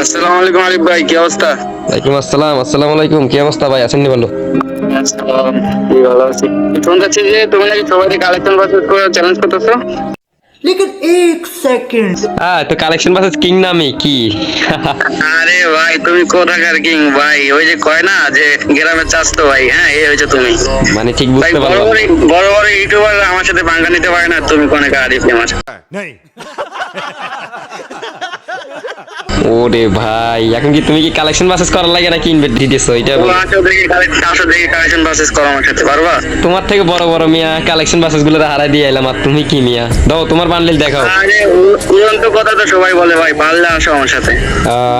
আসসালামু আলাইকুম ভাই কি অবস্থা? আসসালাম আসসালামু আলাইকুম কি অবস্থা ভাই? আছেন ভালো শুনতে যে তুমি কালেকশন করে চ্যালেঞ্জ করতেছো। কালেকশন হ্যাঁ, কিং নামে কি? আরে ভাই তুমি কিং ভাই? ওই যে কয় না যে চাষ তো ভাই হ্যাঁ তুমি। মানে ঠিক বুঝতে পারো বড় বড় ইউটিউবার আমার সাথে বাংলা নিতে পারে না তুমি কোন কারিফ আমার ওরে ভাই এখন কি তুমি কি কালেকশন বাসেস করার লাগে নাকি ইনভেট দিতেছো এটা বলো। আসো দেখি কালেকশন বাসেস করো আমার সাথে পারবা? তোমার থেকে বড় বড় মিয়া কালেকশন বাসেসগুলো হারাই দিয়ে এলাম আর তুমি কি মিয়া? দাও তোমার বান্ডেল দেখাও। আরে উড়ন্ত কথা তো সবাই বলে ভাই পারলে আসো আমার সাথে।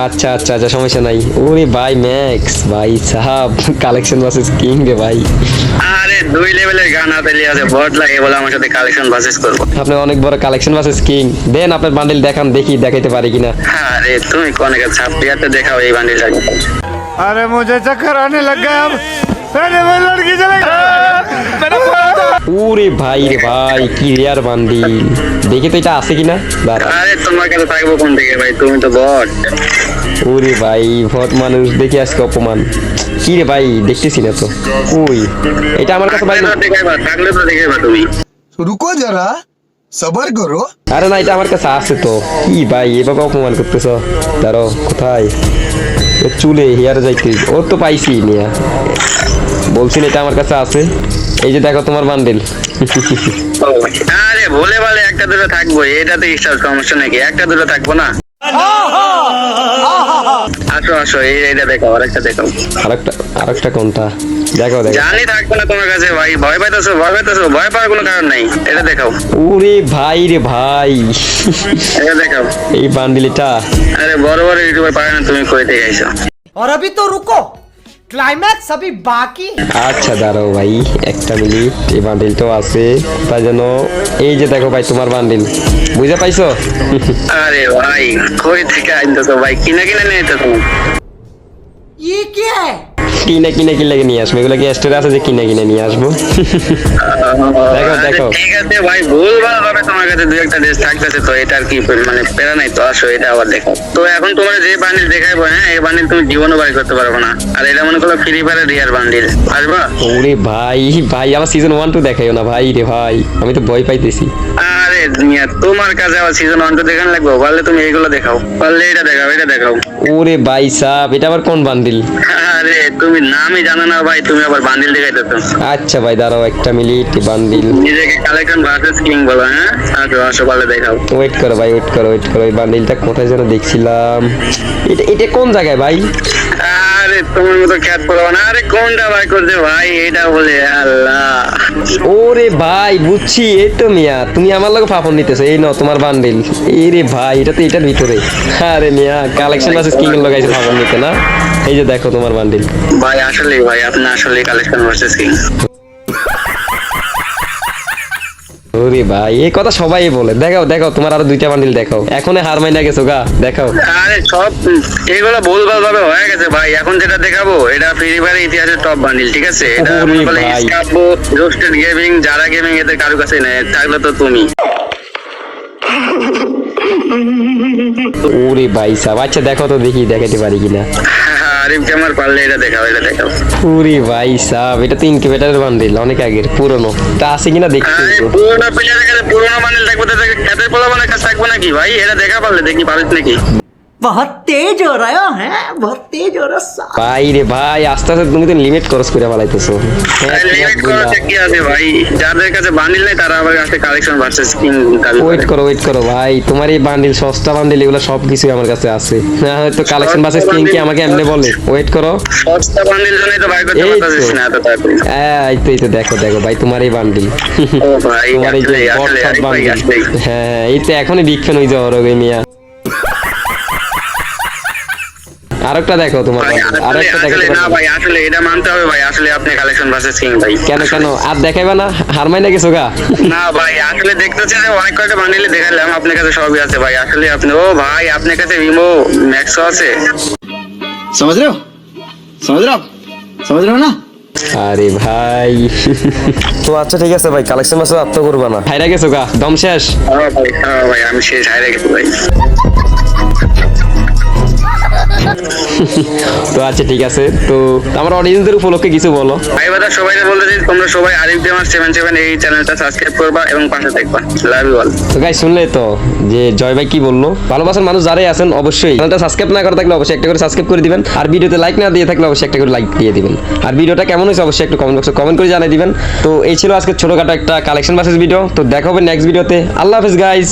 আচ্ছা আচ্ছা আচ্ছা সমস্যা নাই। ওরে ভাই ম্যাক্স ভাই সাহাব কালেকশন বাসেস কিং রে ভাই। দুই লেভেলের গান হাতে লিয়ে আছে বট লাগে বলে আমার সাথে কালেকশন বাসেস আপনি অনেক বড় কালেকশন বাসেস কিং দেন আপনার বান্ডিল দেখান দেখি দেখাইতে পারি কিনা। তুমি কোন একটা ছাপিয়াতে দেখাও এই বান্ডিলটা আরে মুঝে চক্কর আনে লাগ গয়া আরে লড়কি চলে ওরে ভাই রে ভাই কি বান্ডিল তো এটা আছে কিনা? আরে তোমার কাছে থাকব কোন দিকে ভাই? তুমি তো বট। ওরে ভাই ভট মানুষ দেখে আজকে অপমান। কি রে ভাই দেখতেছি না তো? ওই এটা আমার কাছে ভাই রুকো যারা সবার করো। আরে না এটা আমার কাছে আছে তো। কি ভাই এভাবে অপমান করতেছ? দাঁড়ো কোথায়? চুলে হেয়ার যাইতে ও তো পাইছি নিয়া বলছি এটা আমার কাছে আছে। এই যে দেখো তোমার বান্ডেল আরে ভোলে ভালে একটা দুটো থাকব। এটাতে সমস্যা নাকি? একটা দুটো থাকব না? আসো আসো এই এইটা দেখাও আর একটা দেখাও আরেকটা আরেকটা কোনটা দেখো দেখো জানি থাকবে না তোমার কাছে ভাই ভয় পাইতেছো ভয় পাইতেছো ভয় পাওয়ার কোনো কারণ নাই এটা দেখাও ওরে ভাই রে ভাই এটা দেখাও এই বান্ডিলটা আরে বড় বড় ইউটিউবার পারে না তুমি কই থেকে আইছো और अभी तो रुको ক্লাইম্যাক্স সবই বাকি আচ্ছা দাঁড়াও ভাই একটা মিনিট এই বান্ডিলটাও আছে। তাই জন্য এই যে দেখো ভাই তোমার বান্ডিল বুঝে পাইছো? আরে ভাই কই থেকে আইন তো ভাই? কিনা কিনা নেই তো ই কে কিনে কিনে কিনে নিয়ে আসব। এগুলো কি স্টোরে আছে যে কিনে কিনে নিয়ে আসব? দেখো, দেখো। ঠিক আছে ভাই ভাবে তোমার কাছে দুই একটা ড্রেস থাকতেছে তো এটা কি মানে পেরা নাই তো? আসো এটা আবার দেখো। তো এখন তোমার যে বান্ডিল দেখাইবো হ্যাঁ এই বান্ডিল তুমি জীবনও বাড়ি করতে পারবে না। আর এটা মনে করো ফ্রি ফায়ারের রিয়ার বান্ডিল। আসবা? ওরে ভাই ভাই আমার সিজন ওয়ান টু দেখাইও না ভাই রে ভাই। আমি তো ভয় পাইতেছি। আরে মিয়া তোমার কাছে আবার সিজন ওয়ান টু দেখান লাগবে? পারলে তুমি এইগুলো দেখাও। পারলে এটা দেখাও এটা দেখাও। ওরে ভাই সাহ এটা আবার কোন বান্ডিল? আরে তুমি নামই জানো না ভাই তুমি আবার বান্ডিল দেখাইতেছো। আচ্ছা ভাই দাঁড়াও একটা মিনিট বান্ডিল। নিজেকে কালেকশন ভার্সেস কিং বলো হ্যাঁ? আচ্ছা পারলে দেখাও। ওয়েট করো ভাই ওয়েট করো ওয়েট করো এই বান্ডিলটা কোথায় যেন দেখছিলাম। এটা এটা কোন জায়গায় ভাই? আরে তোমার মতো খ্যাত পড়াবো না আরে কোনটা ভাই করছে ভাই? এটা বলে আল্লাহ। ওরে ভাই বুঝছি। এই তো মিয়া তুমি আমার লগে ফাফন নিতেছো এই নাও তোমার বান্ডিল। এই রে ভাই এটা তো এটার ভিতরে। আরে মিয়া কালেকশন আছে স্কিং এর লাগাইছে ফাফন নিতে না? এই যে দেখো তোমার বান্ডিল। ভাই আসলে ভাই আপনি আসলে কালেকশন ভার্সেস কিং ওরে ভাই। এই কথা সবাই বলে। দেখাও দেখাও তোমার আরও দুইটা বান্ডিল দেখাও। এখন হার মাইনা গেছো গা দেখাও। আরে সব এগুলো ভুলভাল ভাবে হয়ে গেছে ভাই। এখন যেটা দেখাবো এটা ফ্রি ফায়ার ইতিহাসের টপ বান্ডিল ঠিক আছে? এটা করলে স্কাবো রোস্টেড গেমিং যারা গেমিং এদের কারও কাছে নেই থাকলে তো তুমি। ওরে ভাই সাব। আচ্ছা দেখো তো দেখি দেখাতে পারি কিনা। আরিফ জামার পারলে এটা দেখাও এটা দেখাও। পুরি ভাই সাব এটা তো ইনকিউবেটারের বান্ডিল অনেক আগের পুরনো। তা আছে কিনা দেখতে পুরনো প্লেয়ারের কাছে পুরোনো বান্ডিল থাকবে তো পোলা পোলাবানের কাছে থাকবে নাকি ভাই? এটা দেখা পারলে দেখি পারিস নাকি? বহুত তেজ হো রা হ্যাঁ বহুত তেজ হো রা ভাই রে ভাই আস্তে আস্তে তুমি তো লিমিট ক্রস করে ফেলাইতেছো কি আছে ভাই যাদের কাছে বান্ডিল নাই তারা আবার কাছে কালেকশন ভার্সেস কিং ওয়েট করো ওয়েট করো ভাই তোমার এই বান্ডিল সস্তা বান্ডিল এগুলো সব কিছু আমার কাছে আছে না হয়তো কালেকশন ভার্সেস কিং কি আমাকে এমনি বলে ওয়েট করো সস্তা বান্ডিল জন্য তো ভাই করতে পারতেছিস না এত তাড়াতাড়ি হ্যাঁ এই তো এই তো দেখো দেখো ভাই তোমার এই বান্ডিল ও ভাই তোমার এই বান্ডিল হ্যাঁ এই তো এখনই বিখ্যাত হয়ে যাওয়ার ওই মিয়া আরেকটা দেখো তোমার ভাই bundle, আসলে আরেকটা আসলে দেখো না ভাই আসলে এটা মানতে হবে ভাই আসলে আপনি কালেকশন ভার্সেস কিং ভাই কেন কেন আর দেখাইবা না হার মাইনা গেছো গা না ভাই আসলে দেখতেছি যে অনেক কয়টা বান্ডিলে দেখালাম আপনার কাছে সবই আছে ভাই আসলে আপনি ও ভাই আপনার কাছে রিমো ম্যাক্সও আছে समझ रहे हो समझ रहे हो आप समझ रहे हो ना আরে ভাই তো আচ্ছা ঠিক আছে ভাই কালেকশন মাসে আত্ম করবা না হাইরা গেছো গা দম শেষ হ্যাঁ ভাই হ্যাঁ ভাই আমি শেষ হাইরে গেছি ভাই তো আচ্ছা ঠিক আছে। তো আমার অডিয়েন্সদের উপলক্ষে কিছু বলো। ভাই বাদা সবাই বলতেছি তোমরা সবাই আরিফ সেভেন সেভেন এই চ্যানেলটা সাবস্ক্রাইব করবা এবং পাশে দেখবা লাভ ইউ অল তো গাই শুনলে তো যে জয় ভাই কি বলল? ভালোবাসার মানুষ যারাই আছেন অবশ্যই চ্যানেলটা সাবস্ক্রাইব না করে থাকলে অবশ্যই একটা করে সাবস্ক্রাইব করে দিবেন। আর ভিডিওতে লাইক না দিয়ে থাকলে অবশ্যই একটা করে লাইক দিয়ে দিবেন। আর ভিডিওটা কেমন হয়েছে অবশ্যই একটু কমেন্ট বক্সে কমেন্ট করে জানিয়ে দিবেন। তো এই ছিল আজকে ছোটখাটো একটা কালেকশন বাসেস ভিডিও তো দেখা হবে নেক্সট ভিডিওতে আল্লাহ হাফিজ গাইজ